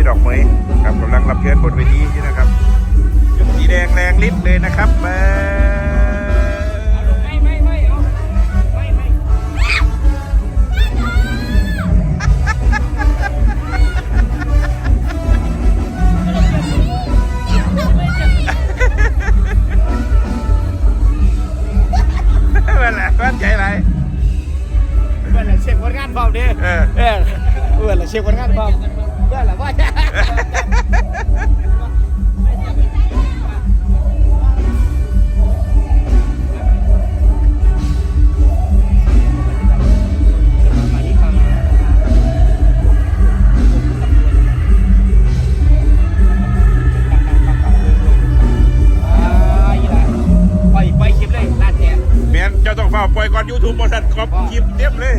พี่ดอกเมยครับกำลังรับเชิญบนเวทีอยู่นะครับชุดสีแดงแรงฤทธิ์เลยนะครับเบิร์ดไม่ไม่ไม่เอาไม่ไม่นั่นแหละมั่นใจไรเพื่อนละเช็คผลงานเบาดิเออเออเพื่อเช็คผลงานเบา เพื่อนละว่าไปไปคลิปเลยลาดแทนเมียนเจ้าต้องเฝ้าปล่อยก่อนยูทูบบริษัทครอบคลิปเต็มเลย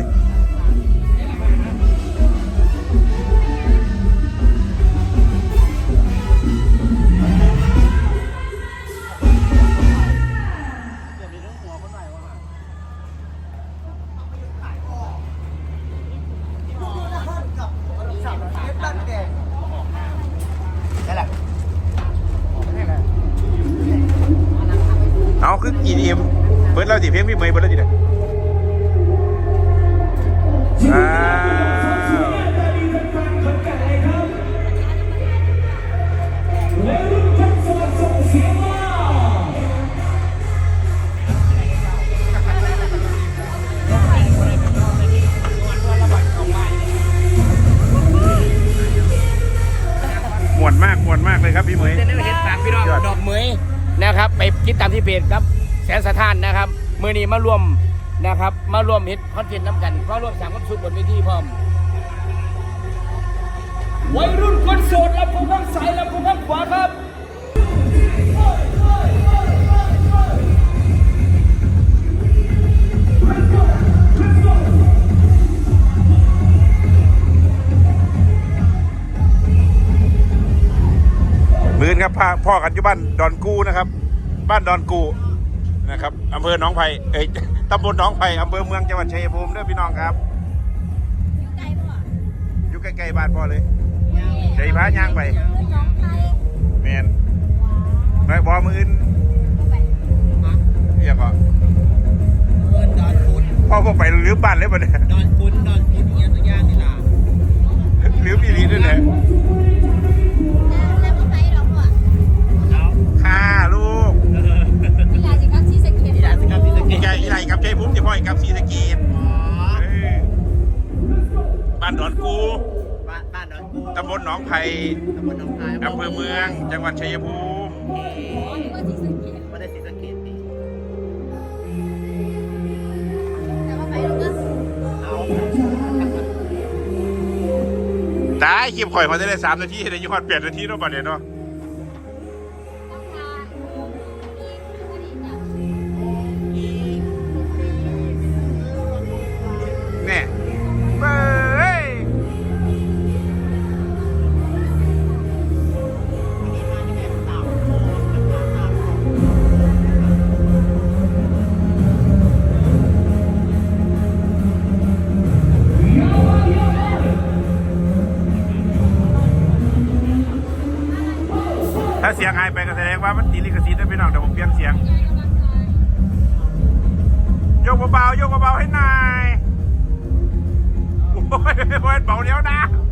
เอาคือกี่ดีมเปิดเราสิเพลงพี่เหมยเปิดเราสิเนี่ยอ้าวมวนมากมวนมากเลยครับพี่เหมยเดี๋ยวเห็นฝากพี่น้องยอดดอกเหมย นะครับ ไปคิดตามที่เพจครับแสนสะท้านนะครับมือนี้มาร่วมนะครับมาร่วมเฮ็ดคอนเทนต์น้ำกันเพราะรวมสามคนสุดบนเวทีพร้อมวัยรุ่นคนโสดลำพูข้างซ้ายลำพูข้างขวาครับ นครับพาพ่อกันอยู่บ้านดอนกูนะครับ บ้านดอนกูนะครับอำเภอหนองไผ่เอ้ยตำบลหนองไผ่อำเภอเมืองจังหวัดชัยภูมิเด้อพี่น้องครับอยู่ใกล้ๆบ้านพ่อเลยใจพาย่างไปแมนไปบอมืออื่นเรียกว่าเอินดอนพุธพ่อพวกไปลืมบ้านเลยปะเนี่ยดอนพุธดอนพุธอย่างเงี้ยตัวอย่างนี่ล่ะลืมอีหลีด้วยเนี่ย องไผ่ตำบลหนองคายอำเภอเมือง จังหวัดชัยภูมิไม่ได้ศรีสะเกดนี่เอาตายคลิปข่อยพอจะได้สามนาทีได้ยี่ห้อแปดนาทีเนาะบัดเนี่ยเนาะ เสียงหายไปก็แสดงว่ามันตีลิขสิทธิ์นะพี่น้องเดี๋ยวผมเปลี่ยนเสียง โยกเบาๆโยกเบาๆให้นายโอ้ยเบาแล้วนะหัวนเ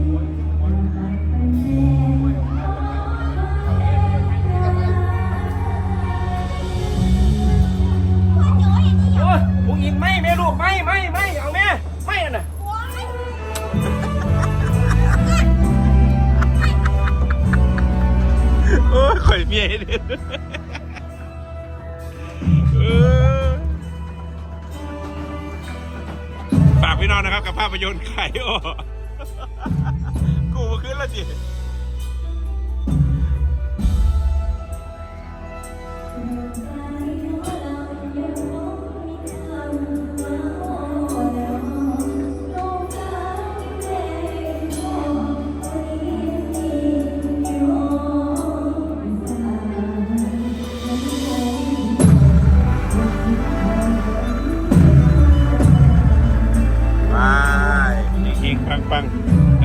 ไม่ไม่ไม่เอาแม่ไม่อันน่ะเออข่อยเมียเนี่ยเออฝากพี่น้องนะครับกับภาพยนตร์ไข่โอกูมาขึ้นแล้วสิ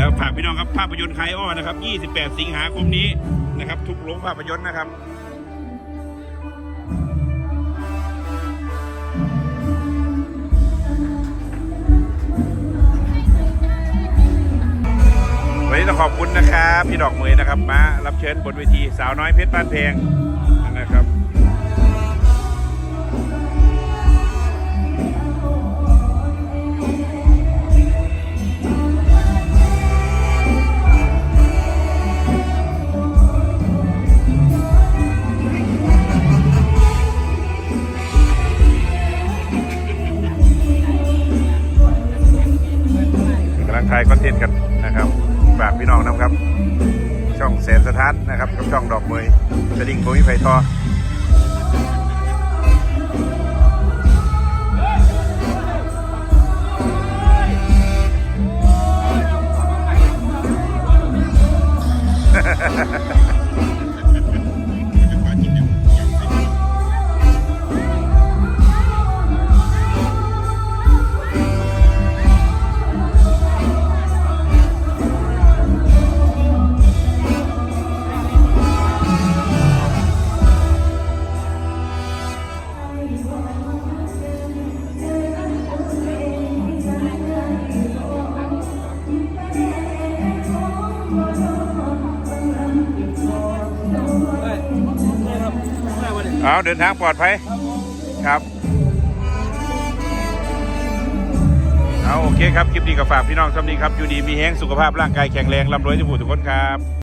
ๆแล้วฝากพี่น้องครับภาพยนตร์ไคอ้อนะครับ 28 สิงหาคมนี้นะครับ ทุกโรงภาพยนตร์นะครับวันนี้ต้องขอบคุณนะครับ พี่ดอกเหมยนะครับ มารับเชิญบนเวทีสาวน้อยเพชรบ้านเพงนะครับ นะครับ ช่องแสนสถานนะครับกับช่องดอกเมยสลิงโบมิไผ่ทอ เอาเดินทางปลอดภัยครับ เอาโอเคครับ คลิปนี้ก็ฝากพี่น้องสำนีครับ อยู่ดีมีแห้งสุขภาพร่างกายแข็งแรงร่ำรวยทุกผู้ทุกคนครับ